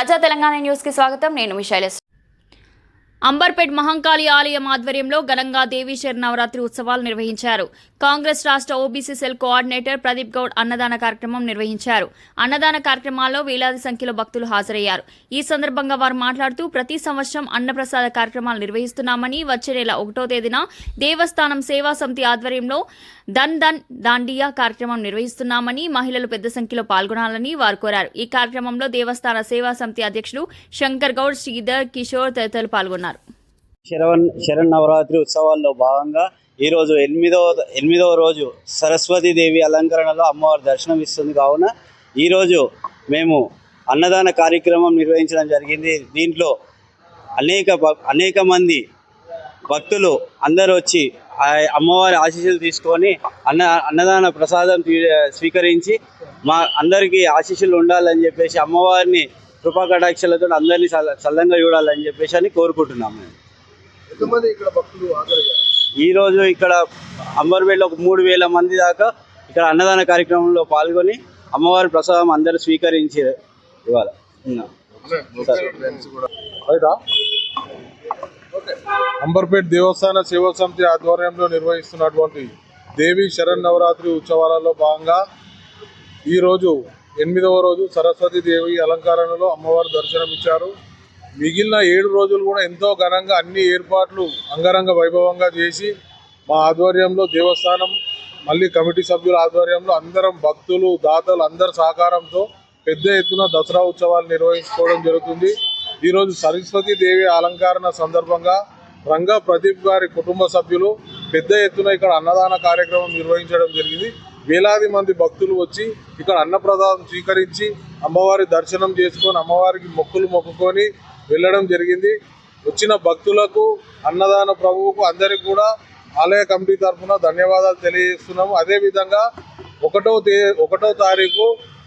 ప్రజా తెలంగాణ న్యూస్కి స్వాగతం. నేను మిషైలస్ అంబర్పేట్ మహంకాళి ఆలయం ఆధ్వర్యంలో ఘనంగా దేవీశ్వర నవరాత్రి ఉత్సవాలు నిర్వహించారు. కాంగ్రెస్ రాష్ట్ర OBC cell coordinator Pradeep Goud అన్నదాన కార్యక్రమం నిర్వహించారు. అన్నదాన కార్యక్రమాల్లో వేలాది సంఖ్యలో భక్తులు హాజరయ్యారు. ఈ సందర్భంగా వారు మాట్లాడుతూ ప్రతి సంవత్సరం అన్నప్రసాద కార్యక్రమాలు నిర్వహిస్తున్నామని వచ్చే నెల ఒకటో తేదీన దేవస్థానం సేవా సమితి ఆధ్వర్యంలో దన్ దన్ దాండియా కార్యక్రమం నిర్వహిస్తున్నామని మహిళలు పెద్ద సంఖ్యలో పాల్గొనాలని వారు కోరారు. ఈ కార్యక్రమంలో దేవస్థాన సేవా సమితి అధ్యక్షులు శంకర్ గౌడ్ శ్రీధర్ కిషోర్ తదితరులు పాల్గొన్నారు. శరవన్ శరణ్ నవరాత్రి ఉత్సవాల్లో భాగంగా ఈరోజు ఎనిమిదవ ఎనిమిదవ రోజు సరస్వతీ దేవి అలంకరణలో అమ్మవారి దర్శనం ఇస్తుంది కావున ఈరోజు మేము అన్నదాన కార్యక్రమం నిర్వహించడం జరిగింది. దీంట్లో అనేక భక్- అనేక మంది భక్తులు అందరూ వచ్చి అమ్మవారి ఆశీస్సులు తీసుకొని అన్న అన్నదాన ప్రసాదం తీ- స్వీకరించి మా అందరికీ ఆశీస్సులు ఉండాలని చెప్పేసి అమ్మవారిని కృపా కటాక్షలతో అందరినీ చల్లంగా చూడాలని చెప్పేసి అని కోరుకుంటున్నాము మేము. ఎంతమంది ఇక్కడ భక్తులు హాజరయ్యారు? ఈ ఇక్కడ అంబర్పేటలో ఒక మూడు వేల మంది దాకా ఇక్కడ అన్నదాన కార్యక్రమంలో పాల్గొని అమ్మవారి ప్రసాదం అందరూ స్వీకరించి ఇవాళ ఉన్నాం. ఫ్రెండ్స్ కూడా. రైటా ఓకే. అంబర్పేట్ దేవస్థాన సేవా సమితి ఆధ్వర్యంలో నిర్వహిస్తున్నటువంటి దేవి శరణ్ నవరాత్రి ఉత్సవాలలో భాగంగా ఈరోజు ఎనిమిదవ రోజు సరస్వతి దేవి అలంకరణలో అమ్మవారు దర్శనమిచ్చారు. మిగిలిన ఏడు రోజులు కూడా ఎంతో ఘనంగా అన్ని ఏర్పాట్లు అంగరంగ వైభవంగా చేసి మా ఆధ్వర్యంలో దేవస్థానం మళ్ళీ కమిటీ సభ్యుల ఆధ్వర్యంలో అందరం భక్తులు దాతలు అందరి సహకారంతో పెద్ద ఎత్తున దసరా ఉత్సవాలు నిర్వహించుకోవడం జరుగుతుంది. ఈరోజు సరస్వతి దేవి అలంకరణ సందర్భంగా రంగా ప్రదీప్ గారి కుటుంబ సభ్యులు పెద్ద ఎత్తున ఇక్కడ అన్నదాన కార్యక్రమం నిర్వహించడం జరిగింది. వేలాది మంది భక్తులు వచ్చి ఇక్కడ అన్నప్రదానం స్వీకరించి అమ్మవారి దర్శనం చేసుకొని అమ్మవారికి మొక్కులు మొక్కుకొని వెళ్ళడం జరిగింది. వచ్చిన భక్తులకు అన్నదాన ప్రభువుకు అందరికి కూడా ఆలయ కమిటీ తరఫున ధన్యవాదాలు తెలియజేస్తున్నాము. అదేవిధంగా ఒకటో తే ఒకటో తారీఖు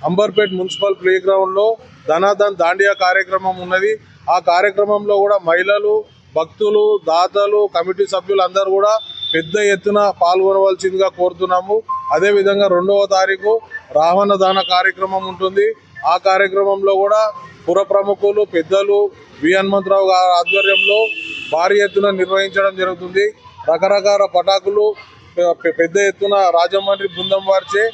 అంబర్పేట్ మున్సిపల్ ప్లే గ్రౌండ్లో ధనాధన్ దాండియా కార్యక్రమం ఉన్నది. ఆ కార్యక్రమంలో కూడా మహిళలు భక్తులు దాతలు కమిటీ సభ్యులు అందరూ కూడా పెద్ద ఎత్తున పాల్గొనవలసిందిగా కోరుతున్నాము. అదేవిధంగా రెండవ తారీఖు రావణ దాన కార్యక్రమం ఉంటుంది. ఆ కార్యక్రమంలో కూడా పుర ప్రముఖులు పెద్దలు వి హనుమంతరావు గారి ఆధ్వర్యంలో భారీ ఎత్తున నిర్వహించడం జరుగుతుంది. రకరకాల పటాకులు పెద్ద ఎత్తున రాజమండ్రి బృందం వారిచే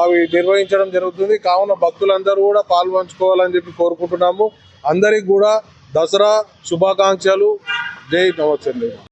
అవి నిర్వహించడం జరుగుతుంది. కావున భక్తులందరూ కూడా పాల్పంచుకోవాలని చెప్పి కోరుకుంటున్నాము. అందరికి కూడా దసరా శుభాకాంక్షలు. జై నవచండి